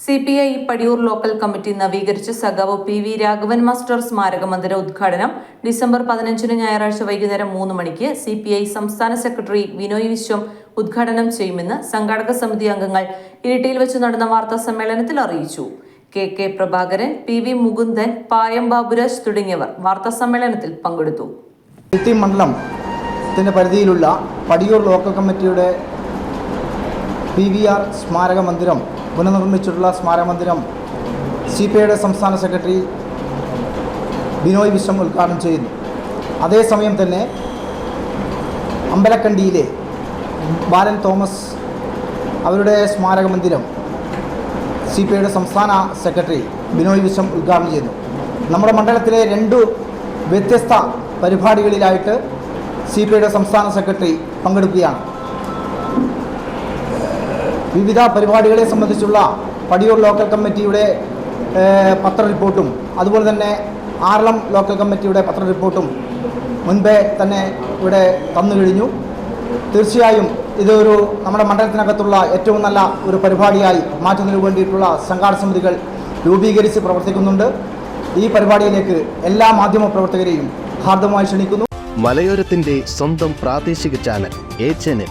C P I Padiyoor local committee നവീകരിച്ച സഖാവ് P V Raghavan master സ്മാരക മന്ദിര ഉദ്ഘാടനം ഡിസംബർ പതിനഞ്ചിന് ഞായറാഴ്ച വൈകുന്നേരം മൂന്ന് മണിക്ക് സി പി ഐ സംസ്ഥാന സെക്രട്ടറി വിനോയ് വിശ്വം ഉദ്ഘാടനം ചെയ്യുമെന്ന് സംഘാടക സമിതി അംഗങ്ങൾ ഇരിട്ടിയിൽ വെച്ച് നടന്ന വാർത്താ സമ്മേളനത്തിൽ അറിയിച്ചു. K K Prabhakaran P V Mukundan Payam Baburaj തുടങ്ങിയവർ വാർത്താ സമ്മേളനത്തിൽ പങ്കെടുത്തു. മണ്ഡലം പരിധിയിലുള്ള പടിയൂർ ലോക്കൽ കമ്മിറ്റിയുടെ പി വി ആർ സ്മാരക മന്ദിരം പുനർനിർമ്മിച്ചിട്ടുള്ള സ്മാരക മന്ദിരം സി പി ഐയുടെ സംസ്ഥാന സെക്രട്ടറി ബിനോയ് വിശ്വം ഉദ്ഘാടനം ചെയ്യുന്നു. അതേസമയം തന്നെ അമ്പലക്കണ്ടിയിലെ ബാലൻ തോമസ് അവരുടെ സ്മാരക മന്ദിരം സി പി ഐയുടെ സംസ്ഥാന സെക്രട്ടറി ബിനോയ് വിശ്വം ഉദ്ഘാടനം ചെയ്യുന്നു. നമ്മുടെ മണ്ഡലത്തിലെ രണ്ട് വ്യത്യസ്ത പരിപാടികളിലായിട്ട് സി പി ഐയുടെ സംസ്ഥാന സെക്രട്ടറി പങ്കെടുക്കുകയാണ്. വിവിധ പരിപാടികളെ സംബന്ധിച്ചുള്ള പടിയൂർ ലോക്കൽ കമ്മിറ്റിയുടെ പത്ര റിപ്പോർട്ടും അതുപോലെ തന്നെ ആറളം ലോക്കൽ കമ്മിറ്റിയുടെ പത്ര റിപ്പോർട്ടും മുൻപേ തന്നെ ഇവിടെ തന്നു കഴിഞ്ഞു. തീർച്ചയായും ഇതൊരു നമ്മുടെ മണ്ഡലത്തിനകത്തുള്ള ഏറ്റവും നല്ല ഒരു പരിപാടിയായി മാറ്റുന്നതിന് വേണ്ടിയിട്ടുള്ള സംഘാട സമിതികൾ രൂപീകരിച്ച് പ്രവർത്തിക്കുന്നുണ്ട്. ഈ പരിപാടിയിലേക്ക് എല്ലാ മാധ്യമ പ്രവർത്തകരെയും ഹാർദമായി ക്ഷണിക്കുന്നു. മലയോരത്തിന്റെ സ്വന്തം പ്രാദേശിക ചാനൽ എ ചാനൽ.